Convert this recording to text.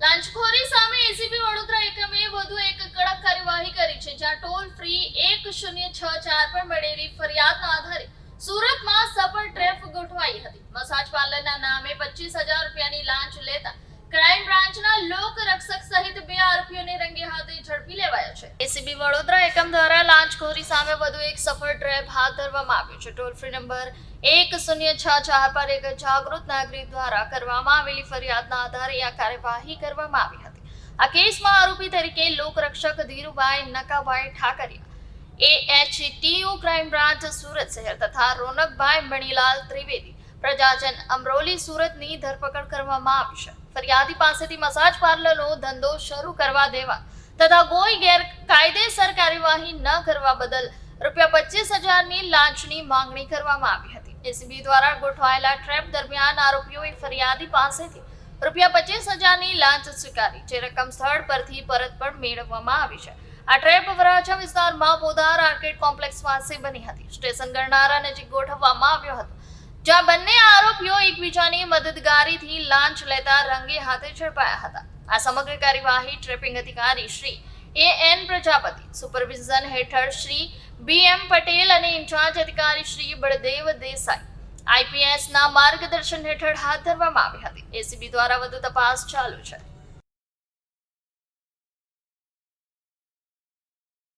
લાંચખોરી સામે એસીબી વડોદરા એકમે વધુ એક કડક કાર્યવાહી કરી છે, જ્યાં ટોલ ફ્રી એક શૂન્ય છ ચાર પર મળેલી ફરિયાદના આધારે સુરતમાં સફળ ટ્રેફ ગોઠવાઈ હતી. મસાજ પાર્લરના નામે પચીસ હજાર રૂપિયાની લાંચ લેતા ક્રાઇમ એસીબી વડોદરા એકમ દ્વારા લાંચખોરી સામે વધુ એક સફળ ટ્રેપ હાથ ધરવામાં આવ્યો છે. ટોલ ફ્રી નંબર એક શૂન્ય છ ચાર પર એક જાગૃત નાગરિક દ્વારા કરવામાં આવેલી ફરિયાદના આધારે આ કાર્યવાહી કરવામાં આવી હતી. આ કેસમાં આરોપી તરીકે લોકરક્ષક Dhirubhai Nakabhai Thakariya, AHTU crime branch Surat શહેર તથા રોનકભાઈ મણીલાલ ત્રિવેદી, પ્રજાજન અમરોલી સુરતની ધરપકડ કરવામાં આવી છે. ફરિયાદી પાસેથી મસાજ પાર્લરનો ધંધો શરૂ કરવા દેવા તથા કોઈ ગેરકાયદેસર કાર્યવાહી ન કરવા બદલ રૂપિયા પચીસ હજારની લાંચની માંગણી કરવામાં આવી હતી. એસીબી દ્વારા ગોઠવાયેલા ટ્રેપ દરમિયાન આરોપીઓએ ફરિયાદી પાસેથી રૂપિયા પચીસ હજારની લાંચ સ્વીકારી, જે રકમ સ્થળ પરથી પરત પણ મેળવવામાં આવી છે. આ ટ્રેપ વરાછા વિસ્તારમાં પોદાર આર્કેડ કોમ્પ્લેક્સ પાસે બની હતી. સ્ટેશન ગણનારા નજીક ગોઠવવામાં આવ્યો હતો, જ્યાં બંને આરોપીઓ એકબીજાની મદદગારીથી લાંચ લેતા રંગે હાથે ઝડપાયા હતા. આ સમગ્ર કાર્યવાહી ટ્રેપિંગ અધિકારી Shri A N Prajapati, supervision હેઠળ શ્રી બી એમ પટેલ અને ઇન્ચાર્જ અધિકારી શ્રી બળદેવ દેસાઈ. આઈપીએસના માર્ગદર્શન હેઠળ હાથ ધરવામાં આવી હતી. એસીબી દ્વારા વધુ તપાસ ચાલુ છે.